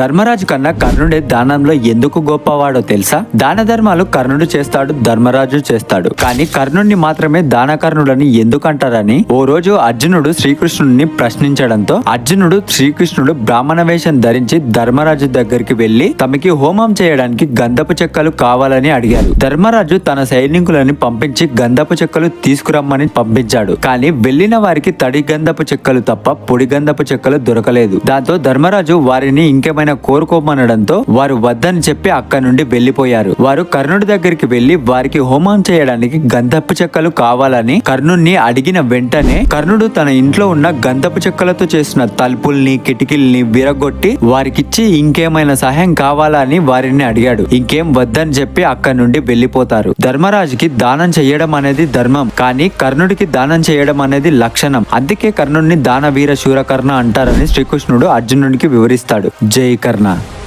ధర్మరాజు కన్నా కర్ణుడే దానంలో ఎందుకు గొప్పవాడో తెలుసా? దాన ధర్మాలు కర్ణుడు చేస్తాడు ధర్మరాజు చేస్తాడు. కానీ కర్ణుడిని మాత్రమే దాన కర్ణుడని ఓ రోజు అర్జునుడు శ్రీకృష్ణుడిని ప్రశ్నించడంతో అర్జునుడు శ్రీకృష్ణుడు బ్రాహ్మణ వేషం ధరించి ధర్మరాజు దగ్గరికి వెళ్ళి తమకి హోమం చేయడానికి గంధపు చెక్కలు కావాలని అడిగారు. ధర్మరాజు తన సైనికులని పంపించి గంధపు చెక్కలు తీసుకురమ్మని పంపించాడు. కానీ వెళ్ళిన వారికి తడి గంధపు చెక్కలు తప్ప పొడి గంధపు చెక్కలు దొరకలేదు. దాంతో ధర్మరాజు వారిని ఇంకేమైనా కోరుకోమనడంతో వారు వద్దని చెప్పి అక్కడి నుండి వెళ్ళిపోయారు వారు కర్ణుడి దగ్గరికి వెళ్ళి వారికి హోమం చేయడానికి గంధపు చెక్కలు కావాలని కర్ణుణ్ణి అడిగిన వెంటనే కర్ణుడు తన ఇంట్లో ఉన్న గంధపు చెక్కలతో చేసిన తలుపుల్ని కిటికీల్ని విరగొట్టి వారికిచ్చి ఇంకేమైనా సహాయం కావాలా అని వారిని అడిగాడు. ఇంకేం వద్దని చెప్పి అక్కడి నుండి వెళ్ళిపోతారు ధర్మరాజుకి దానం చేయడం అనేది ధర్మం కానీ కర్ణుడికి దానం చేయడం అనేది లక్షణం. అందుకే కర్ణుడిని దాన వీర శూరకర్ణ అంటారని శ్రీకృష్ణుడు అర్జునుడికి వివరిస్తాడు. జై करना।